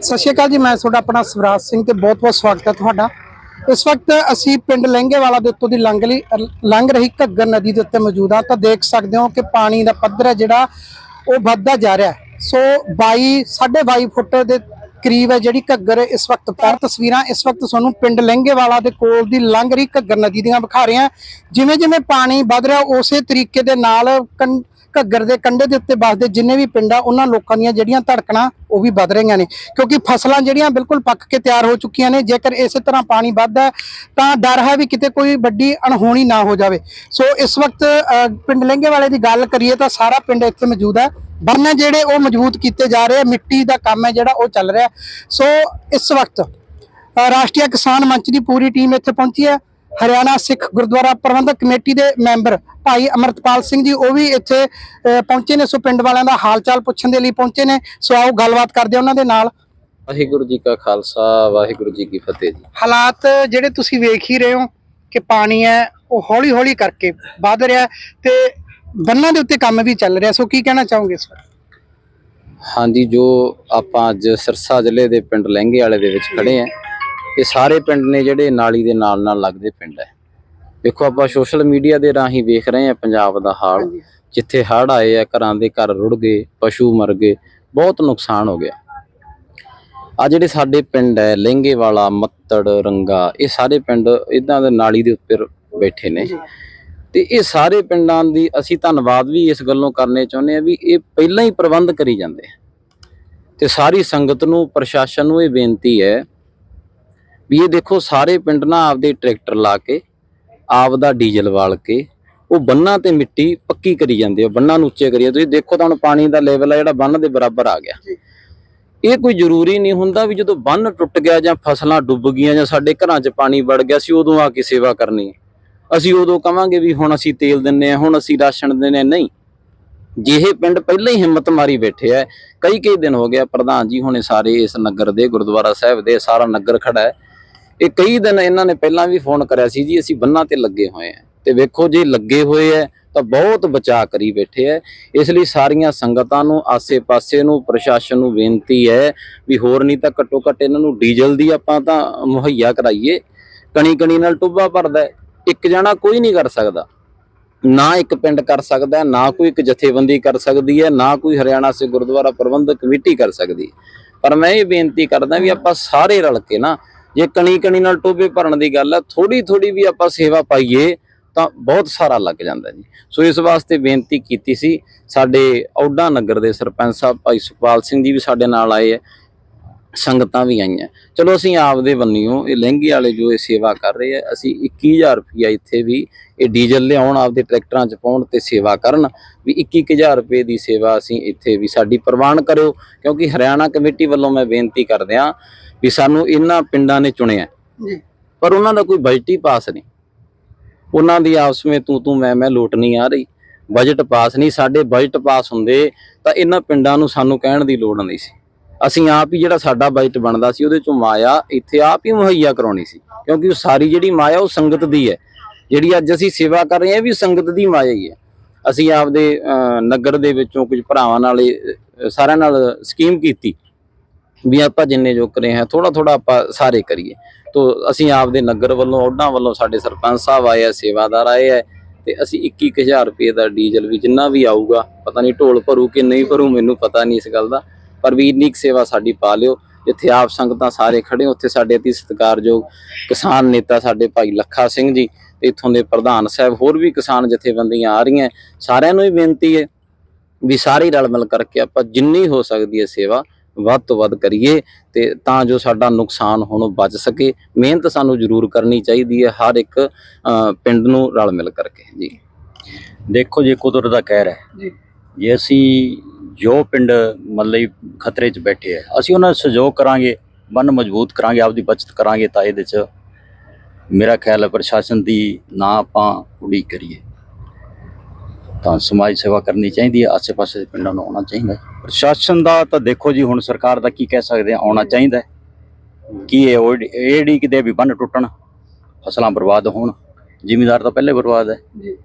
ਸਤਿ ਸ਼੍ਰੀ ਅਕਾਲ ਜੀ, ਮੈਂ ਤੁਹਾਡਾ ਆਪਣਾ ਸਵਰਾਜ ਸਿੰਘ ਤੇ ਬਹੁਤ-ਬਹੁਤ ਸਵਾਗਤ ਹੈ ਤੁਹਾਡਾ। ਇਸ ਵਕਤ ਅਸੀਂ ਪਿੰਡ ਲਹਿੰਗੇਵਾਲਾ ਦੇ ਉੱਤੋਂ ਦੀ ਲੰਘ ਲਈ ਲੰਘ ਰਹੀ ਘੱਗਰ ਨਦੀ ਦੇ ਉੱਤੇ ਮੌਜੂਦ ਆ ਤਾਂ ਦੇਖ ਸਕਦੇ ਹੋ ਕਿ ਪਾਣੀ ਦਾ ਪੱਧਰ ਹੈ ਜਿਹੜਾ, ਉਹ ਵੱਧਦਾ ਜਾ ਰਿਹਾ ਹੈ। ਸੋ 22 22.5 ਫੁੱਟ ਦੇ ਕਰੀਬ ਹੈ ਜਿਹੜੀ ਘੱਗਰ ਇਸ ਵਕਤ ਪਰ ਤਸਵੀਰਾਂ, ਇਸ ਵਕਤ ਤੁਹਾਨੂੰ ਪਿੰਡ ਲਹਿੰਗੇਵਾਲਾ ਦੇ ਕੋਲ ਦੀ ਲੰਘ ਰਹੀ ਘੱਗਰ ਨਦੀ ਦੀਆਂ ਵਿਖਾ ਰਹੇ ਹਾਂ। ਜਿਵੇਂ ਜਿਵੇਂ ਪਾਣੀ ਵੱਧ ਰਿਹਾ, ਉਸੇ ਤਰੀਕੇ ਦੇ ਨਾਲ ਕੰ- ਘੱਗਰ ਦੇ ਕੰਢੇ ਦੇ ਉੱਤੇ ਵੱਸਦੇ ਜਿੰਨੇ ਵੀ ਪਿੰਡ ਆ ਉਹਨਾਂ ਲੋਕਾਂ ਦੀਆਂ ਜਿਹੜੀਆਂ ਧੜਕਣਾ ਉਹ ਵੀ ਵੱਧ ਰਹੀਆਂ ਨੇ। ਕਿਉਂਕਿ ਫਸਲਾਂ ਜਿਹੜੀਆਂ ਬਿਲਕੁਲ ਪੱਕ ਕੇ ਤਿਆਰ ਹੋ ਚੁੱਕੀਆਂ ਨੇ ਜੇਕਰ ਇਸੇ ਤਰ੍ਹਾਂ ਪਾਣੀ ਵੱਧਦਾ ਤਾਂ ਡਰ ਹੈ ਵੀ ਕਿਤੇ ਕੋਈ ਵੱਡੀ ਅਣਹੋਣੀ ਨਾ ਹੋ ਜਾਵੇ। ਸੋ ਇਸ ਵਕਤ ਪਿੰਡ ਲਹਿੰਗੇ ਵਾਲੇ ਦੀ ਗੱਲ ਕਰੀਏ ਤਾਂ ਸਾਰਾ ਪਿੰਡ ਇੱਥੇ ਮੌਜੂਦ ਹੈ। ਬੰਨ ਜਿਹੜੇ ਉਹ ਮਜ਼ਬੂਤ ਕੀਤੇ ਜਾ ਰਹੇ ਆ ਮਿੱਟੀ ਦਾ ਕੰਮ ਹੈ ਜਿਹੜਾ ਉਹ ਚੱਲ ਰਿਹਾ। ਸੋ ਇਸ ਵਕਤ ਅ, ਰਾਸ਼ਟਰੀ ਕਿਸਾਨ ਮੰਚ ਦੀ ਪੂਰੀ ਟੀਮ ਇੱਥੇ ਪਹੁੰਚੀ ਹੈ। ਹਰਿਆਣਾ ਸਿੱਖ ਗੁਰਦੁਆਰਾ ਪ੍ਰਬੰਧਕ ਕਮੇਟੀ ਦੇ ਮੈਂਬਰ ਭਾਈ ਅਮਰਤਪਾਲ ਸਿੰਘ ਜੀ ਉਹ ਵੀ ਇੱਥੇ ਪਹੁੰਚੇ ਨੇ। ਸੋ ਪਿੰਡ ਵਾਲਿਆਂ ਦਾ ਹਾਲ ਚਾਲ ਪੁੱਛਣ ਦੇ ਲਈ ਪਹੁੰਚੇ ਨੇ। ਸੋ ਆਓ ਗੱਲਬਾਤ ਕਰਦੇ ਉਹਨਾਂ ਦੇ ਨਾਲ। ਵਾਹਿਗੁਰੂ ਜੀ ਕਾ ਖਾਲਸਾ ਵਾਹਿਗੁਰੂ ਜੀ ਕੀ ਫਤਿਹ ਜੀ। ਹਾਲਾਤ ਜਿਹੜੇ ਤੁਸੀਂ ਵੇਖ ਹੀ ਰਹੇ ਹੋ ਕਿ ਪਾਣੀ ਹੈ ਉਹ ਹੌਲੀ ਹੌਲੀ ਕਰਕੇ ਵੱਧ ਰਿਹਾ ਤੇ ਬੰਨਾਂ ਦੇ ਉੱਤੇ ਕੰਮ ਵੀ ਚੱਲ ਰਿਹਾ। ਸੋ ਕੀ ਕਹਿਣਾ ਚਾਹੋਗੇ ਇਸ ਬਾਰੇ? ਹਾਂਜੀ ਜੋ ਆਪਾਂ ਅੱਜ ਸਿਰਸਾ ਜ਼ਿਲ੍ਹੇ ਦੇ ਪਿੰਡ ਲਹਿੰਗੇ ਵਾਲੇ ਦੇ ਵਿੱਚ ਖੜੇ ਆ ਇਹ ਸਾਰੇ ਪਿੰਡ ਨੇ ਜਿਹੜੇ ਨਾਲੀ ਦੇ ਨਾਲ ਨਾਲ ਲੱਗਦੇ ਪਿੰਡ ਹੈ। ਵੇਖੋ ਆਪਾਂ ਸੋਸ਼ਲ ਮੀਡੀਆ ਦੇ ਰਾਹੀਂ ਵੇਖ ਰਹੇ ਆ ਪੰਜਾਬ ਦਾ ਹਾਲ। ਜਿੱਥੇ ਹੜ੍ਹ ਆਏ ਆ ਘਰਾਂ ਦੇ ਘਰ ਰੁੜ ਗਏ ਪਸ਼ੂ ਮਰ ਗਏ ਬਹੁਤ ਨੁਕਸਾਨ ਹੋ ਗਿਆ। ਆ ਜਿਹੜੇ ਸਾਡੇ ਪਿੰਡ ਹੈ ਲਹਿੰਗੇ ਵਾਲਾ ਮੱਤੜ ਰੰਗਾ ਇਹ ਸਾਰੇ ਪਿੰਡ ਇਦਾਂ ਦੇ ਨਾਲੀ ਦੇ ਉੱਪਰ ਬੈਠੇ ਨੇ। ਤੇ ਇਹ ਸਾਰੇ ਪਿੰਡਾਂ ਦੀ ਅਸੀਂ ਧੰਨਵਾਦ ਵੀ ਇਸ ਗੱਲੋਂ ਕਰਨੇ ਚਾਹੁੰਦੇ ਆ ਵੀ ਇਹ ਪਹਿਲਾਂ ਹੀ ਪ੍ਰਬੰਧ ਕਰੀ ਜਾਂਦੇ ਆ। ਤੇ ਸਾਰੀ ਸੰਗਤ ਨੂੰ ਪ੍ਰਸ਼ਾਸਨ ਨੂੰ ਇਹ ਬੇਨਤੀ ਹੈ ਵੀ ਇਹ ਦੇਖੋ ਸਾਰੇ ਪਿੰਡ ਨਾ ਆਪਦੇ ਟਰੈਕਟਰ ਲਾ ਕੇ ਆਪ ਦਾ ਡੀਜ਼ਲ ਵਾਲ ਕੇ ਉਹ ਬੰਨਾਂ ਤੇ ਮਿੱਟੀ ਪੱਕੀ ਕਰੀ ਜਾਂਦੇ ਆ ਬੰਨਾਂ ਨੂੰ ਉੱਚੇ ਕਰੀਏ। ਤੁਸੀਂ ਦੇਖੋ ਤਾਂ ਹੁਣ ਪਾਣੀ ਦਾ ਲੈਵਲ ਆ ਜਿਹੜਾ ਬੰਨ ਦੇ ਬਰਾਬਰ ਆ ਗਿਆ। ਇਹ ਕੋਈ ਜ਼ਰੂਰੀ ਨਹੀਂ ਹੁੰਦਾ ਵੀ ਜਦੋਂ ਬੰਨ ਟੁੱਟ ਗਿਆ ਜਾਂ ਫਸਲਾਂ ਡੁੱਬ ਗਈਆਂ ਜਾਂ ਸਾਡੇ ਘਰਾਂ 'ਚ ਪਾਣੀ ਵੜ ਗਿਆ ਸੀ ਉਦੋਂ ਆ ਕੇ ਸੇਵਾ ਕਰਨੀ ਅਸੀਂ ਉਦੋਂ ਕਵਾਂਗੇ ਵੀ ਹੁਣ ਅਸੀਂ ਤੇਲ ਦਿੰਨੇ ਆ ਹੁਣ ਅਸੀਂ ਰਾਸ਼ਨ ਦਿੰਨੇ ਨਹੀਂ। ਜਿਹੇ ਪਿੰਡ ਪਹਿਲਾਂ ਹੀ ਹਿੰਮਤ ਮਾਰੀ ਬੈਠੇ ਆ। ਕਈ ਕਈ ਦਿਨ ਹੋ ਗਿਆ ਪ੍ਰਧਾਨ ਜੀ ਹੁਣੇ ਸਾਰੇ ਇਸ ਨਗਰ ਦੇ ਗੁਰਦੁਆਰਾ ਸਾਹਿਬ ਦੇ ਸਾਰਾ ਨਗਰ ਖੜਾ ਹੈ। ਇਹ ਕਈ ਦਿਨ ਇਹਨਾਂ ਨੇ ਪਹਿਲਾਂ ਵੀ ਫੋਨ ਕਰਿਆ ਸੀ ਜੀ, ਅਸੀਂ ਬੰਨਾਂ ਤੇ ਲੱਗੇ ਹੋਏ ਆ ਤੇ ਵੇਖੋ ਜੇ ਲੱਗੇ ਹੋਏ ਆ ਤਾਂ ਬਹੁਤ ਬਚਾਅ ਕਰੀ ਬੈਠੇ ਆ ਇਸ ਲਈ ਸਾਰੀਆਂ ਸੰਗਤਾਂ ਨੂੰ, ਆਸੇ-ਪਾਸੇ ਨੂੰ, ਪ੍ਰਸ਼ਾਸਨ ਨੂੰ ਬੇਨਤੀ ਹੈ ਵੀ ਹੋਰ ਨਹੀਂ ਤਾਂ ਘੱਟੋ ਘੱਟ ਇਹਨਾਂ ਨੂੰ ਡੀਜ਼ਲ ਦੀ ਆਪਾਂ ਤਾਂ ਮੁਹੱਈਆ ਕਰਾਈਏ। ਕਣੀ ਕਣੀ ਨਾਲ ਟੁੱਬਾ ਭਰਦਾ ਇੱਕ ਜਣਾ ਕੋਈ ਨਹੀਂ ਕਰ ਸਕਦਾ। ਨਾ ਇੱਕ ਪਿੰਡ ਕਰ ਸਕਦਾ, ਨਾ ਕੋਈ ਇੱਕ ਜਥੇਬੰਦੀ ਕਰ ਸਕਦੀ ਹੈ, ਨਾ ਕੋਈ ਹਰਿਆਣਾ ਸੇ ਗੁਰਦੁਆਰਾ ਪ੍ਰਬੰਧਕ ਕਮੇਟੀ ਕਰ ਸਕਦੀ। ਹੈ। ਪਰ ਮੈਂ ਇਹ ਬੇਨਤੀ ਕਰਦਾ ਵੀ ਆਪਾਂ ਸਾਰੇ ਰਲ ਕੇ ਨਾ ਜੇ ਕਣੀ ਕਣੀ ਨਾਲ ਟੋਬੇ ਭਰਨ ਦੀ ਗੱਲ ਹੈ ਥੋੜੀ ਥੋੜੀ ਵੀ ਆਪਾਂ ਸੇਵਾ ਪਾਈਏ ਤਾਂ ਬਹੁਤ ਸਾਰਾ ਲੱਗ ਜਾਂਦਾ ਜੀ। ਸੋ ਇਸ ਵਾਸਤੇ ਬੇਨਤੀ ਕੀਤੀ ਸੀ, ਸਾਡੇ ਔਡਾ ਨਗਰ ਦੇ ਸਰਪੰਚ ਸਾਹਿਬ, ਭਾਈ ਸੁਖਪਾਲ ਸਿੰਘ ਜੀ ਵੀ ਸਾਡੇ ਨਾਲ ਆਏ ਹੈ ਸੰਗਤਾਂ ਵੀ ਆਈਆਂ। ਚਲੋ ਅਸੀਂ ਆਪਦੇ ਬੰਨਿਓ, ਇਹ ਲਹਿੰਗੇ ਵਾਲੇ ਜੋ ਇਹ ਸੇਵਾ ਕਰ ਰਹੇ ਆ, ਅਸੀਂ 21000 ਰੁਪਇਆ ਇੱਥੇ ਵੀ ਇਹ ਡੀਜ਼ਲ ਲਿਆਉਣ, ਆਪਦੇ ਟਰੈਕਟਰਾਂ 'ਚ ਪਾਉਣ ਤੇ ਸੇਵਾ ਕਰਨ, ਵੀ 21000 ਰੁਪਏ ਦੀ ਸੇਵਾ ਅਸੀਂ ਇੱਥੇ ਵੀ ਸਾਡੀ ਪ੍ਰਵਾਨ ਕਰਿਓ, ਕਿਉਂਕਿ ਹਰਿਆਣਾ ਕਮੇਟੀ ਵੱਲੋਂ ਮੈਂ ਬੇਨਤੀ ਕਰਦਿਆਂ ਵੀ ਸਾਨੂੰ ਇਹਨਾਂ ਪਿੰਡਾਂ ਨੇ ਚੁਣਿਆ। ਜੀ। ਪਰ ਉਹਨਾਂ ਦਾ ਕੋਈ ਬਜਟ ਹੀ ਪਾਸ ਨਹੀਂ। ਉਹਨਾਂ ਦੀ ਆਪਸ ਵਿੱਚ ਤੂੰ ਤੂੰ ਮੈਂ ਮੈਂ ਲੋਟ ਨਹੀਂ ਆ ਰਹੀ। ਬਜਟ ਪਾਸ ਨਹੀਂ। ਸਾਡੇ ਬਜਟ ਪਾਸ ਹੁੰਦੇ ਤਾਂ ਇਹਨਾਂ ਪਿੰਡਾਂ ਨੂੰ ਸਾਨੂੰ ਕਹਿਣ ਦੀ ਲੋੜ ਨਹੀਂ ਸੀ। ਅਸੀਂ ਆਪ ਹੀ ਜਿਹੜਾ ਸਾਡਾ ਬਜਟ ਬਣਦਾ ਸੀ ਉਹਦੇ ਚੋਂ ਮਾਇਆ ਇੱਥੇ ਆਪ ਹੀ ਮੁਹੱਈਆ ਕਰਾਉਣੀ ਸੀ। ਕਿਉਂਕਿ ਉਹ ਸਾਰੀ ਜਿਹੜੀ ਮਾਇਆ ਉਹ ਸੰਗਤ ਦੀ ਹੈ। ਜਿਹੜੀ ਅੱਜ ਅਸੀਂ ਸੇਵਾ ਕਰ ਰਹੇ ਹਾਂ ਇਹ ਵੀ ਸੰਗਤ ਦੀ ਮਾਇਆ ਹੀ ਹੈ। ਅਸੀਂ ਆਪਦੇ ਨਗਰ ਦੇ ਵਿੱਚੋਂ ਕੁਝ ਭਰਾਵਾਂ ਨਾਲ ਸਾਰਿਆਂ ਨਾਲ ਸਕੀਮ ਕੀਤੀ। ਵੀ ਆਪਾਂ ਜਿੰਨੇ ਜੋ ਕਰੇ ਹਾਂ ਥੋੜਾ ਥੋੜਾ ਆਪਾਂ ਸਾਰੇ ਕਰੀਏ। ਤੋ ਅਸੀਂ ਆਪਦੇ ਨਗਰ ਵੱਲੋਂ ਔਡਾਂ ਵੱਲੋਂ ਸਾਡੇ ਸਰਪੰਚ ਸਾਹਿਬ ਆਏ ਆ, ਸੇਵਾਦਾਰ ਆਏ ਆ, ਤੇ ਅਸੀਂ 21000 ਰੁਪਏ ਦਾ ਡੀਜ਼ਲ ਵੀ ਜਿੰਨਾ ਵੀ ਆਊਗਾ, ਪਤਾ ਨਹੀਂ ਢੋਲ ਭਰੂ ਕਿ ਨਹੀਂ ਭਰੂ, ਮੈਨੂੰ ਪਤਾ ਨਹੀਂ ਇਸ ਗੱਲ ਦਾ, ਪਰ ਵੀ ਇੰਨੀ ਕੁ ਸੇਵਾ ਸਾਡੀ ਪਾ ਲਿਓ। ਜਿੱਥੇ ਆਪ ਸੰਗਤਾਂ ਸਾਰੇ ਖੜੇ, ਉੱਥੇ ਸਾਡੇ ਅਤੀ ਸਤਿਕਾਰਯੋਗ ਕਿਸਾਨ ਨੇਤਾ ਸਾਡੇ ਭਾਈ ਲੱਖਾ ਸਿੰਘ ਜੀ, ਤੇ ਇੱਥੋਂ ਦੇ ਪ੍ਰਧਾਨ ਸਾਹਿਬ, ਹੋਰ ਵੀ ਕਿਸਾਨ ਜਥੇਬੰਦੀਆਂ ਆ ਰਹੀਆਂ। ਸਾਰਿਆਂ ਨੂੰ ਹੀ ਬੇਨਤੀ ਹੈ ਵੀ ਸਾਰੇ ਰਲ ਮਿਲ ਕਰਕੇ ਆਪਾਂ ਜਿੰਨੀ ਹੋ ਸਕਦੀ ਹੈ ਸੇਵਾ ਵੱਧ ਤੋਂ ਵੱਧ ਕਰੀਏ ਤੇ ਤਾਂ ਜੋ ਸਾਡਾ ਨੁਕਸਾਨ ਹੋਣੋਂ ਬਚ ਸਕੇ। ਮਿਹਨਤ ਸਾਨੂੰ ਜ਼ਰੂਰ ਕਰਨੀ ਚਾਹੀਦੀ ਹੈ ਹਰ ਇੱਕ ਪਿੰਡ ਨੂੰ ਰਲ ਮਿਲ ਕਰਕੇ ਜੀ। ਦੇਖੋ ਜੇ ਕੁਦਰਤ ਦਾ ਕਹਿਰ ਹੈ। ਜੀ। ਜੇ ਅਸੀਂ ਜੋ ਪਿੰਡ ਮੱਲੇ ਖਤਰੇ 'ਚ ਬੈਠੇ ਆ ਅਸੀਂ ਉਹਨਾਂ ਦਾ ਸਹਿਯੋਗ ਕਰਾਂਗੇ ਬੰਨ ਮਜ਼ਬੂਤ ਕਰਾਂਗੇ ਆਪਦੀ ਬਚਤ ਕਰਾਂਗੇ ਤਾਂ ਇਹਦੇ 'ਚ ਮੇਰਾ ਖਿਆਲ ਹੈ ਪ੍ਰਸ਼ਾਸਨ ਦੀ ਨਾ ਆਪਾਂ ਉਡੀਕ ਕਰੀਏ। ਤਾਂ ਸਮਾਜ ਸੇਵਾ ਕਰਨੀ ਚਾਹੀਦੀ ਹੈ ਆਸੇ-ਪਾਸੇ ਦੇ ਪਿੰਡਾਂ ਨੂੰ ਆਉਣਾ ਚਾਹੀਦਾ ਹੈ। ਪ੍ਰਸ਼ਾਸਨ ਦਾ ਤਾਂ ਦੇਖੋ ਜੀ ਹੁਣ ਸਰਕਾਰ ਦਾ ਕੀ ਕਹਿ ਸਕਦੇ ਆ ਆਉਣਾ ਚਾਹੀਦਾ ਕੀ ਇਹ ਉਹ- ਇਹ ਡੀ ਕਿਤੇ ਵੀ ਬੰਨ ਟੁੱਟਣ ਫਸਲਾਂ ਬਰਬਾਦ ਹੋਣ ਜ਼ਿਮੀਦਾਰ ਤਾਂ ਪਹਿਲੇ ਬਰਬਾਦ ਹੈ। ਜੀ।